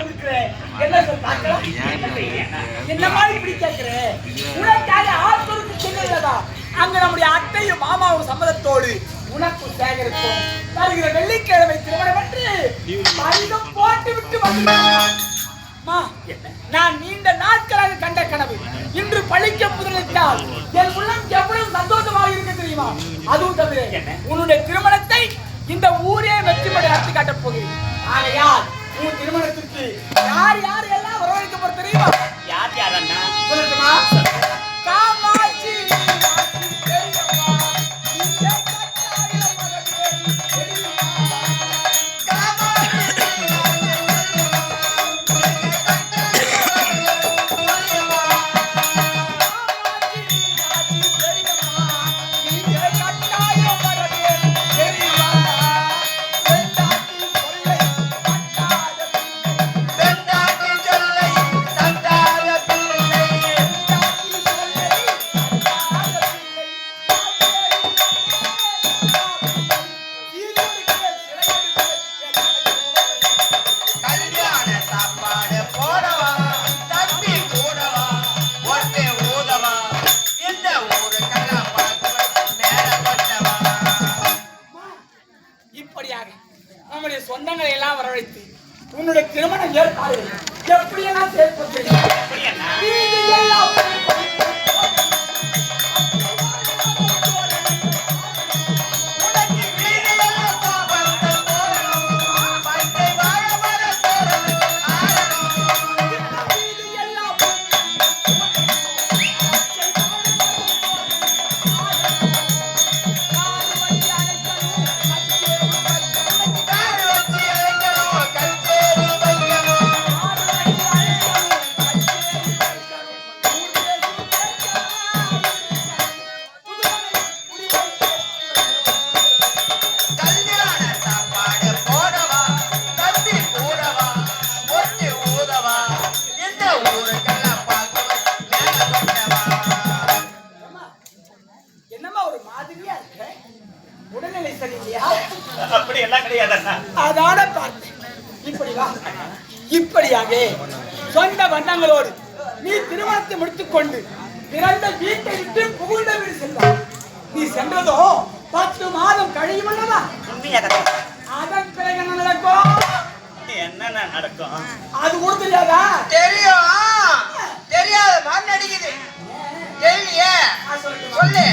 இருக்கிற என்ன சொல் பார்க்கலாம். என்ன மாதிரி இப்படி கேட்கிற உனக்காக ஆத்தூருக்கு செல்லுகிறதா அங்க நம்முடைய அத்தையும் மாமாவும் சம்மதத்தோடு உனக்கு வருகிற வெள்ளிக்கிழமை திருமணம் என்று மனிதம் போட்டு விட்டு அம்மா, நான் நீண்ட நாட்களாக கண்ட கனவு. இன்று பழிக்க முதலிட்டால் என் உள்ளம் எவ்வளவு சந்தோஷமாக இருக்கு தெரியுமா? அதுவும் தவிர உன்னுடைய திருமணத்தை இந்த ஊரே யார் யார் நம்முடைய சொந்தங்களை எல்லாம் வரவழைத்து உன்னுடைய திருமணம் ஏற்பாடு எப்படியெல்லாம் சேர்ப்பது அப்படி அப்படி எல்லாம் கிடையாது? அண்ணா அதான பார்த்தேன் இப்படி வா. இப்படியாக சொந்த பந்தங்களோடு நீ திருமணத்தை முடித்துக் கொண்டு பிறந்த வீட்டை விட்டு புகுந்த வீடு செல்வாய். நீ சென்றதோ பத்து மாதம் கழியும் அல்லவா? அதன் பிறகு என்ன நடக்கும்? என்னென்ன நடக்கும்? அது கூட தெரியாதா? தெரியும். தெரியாத மாதிரி நடிக்குது தெரியலையே? சொல்லு.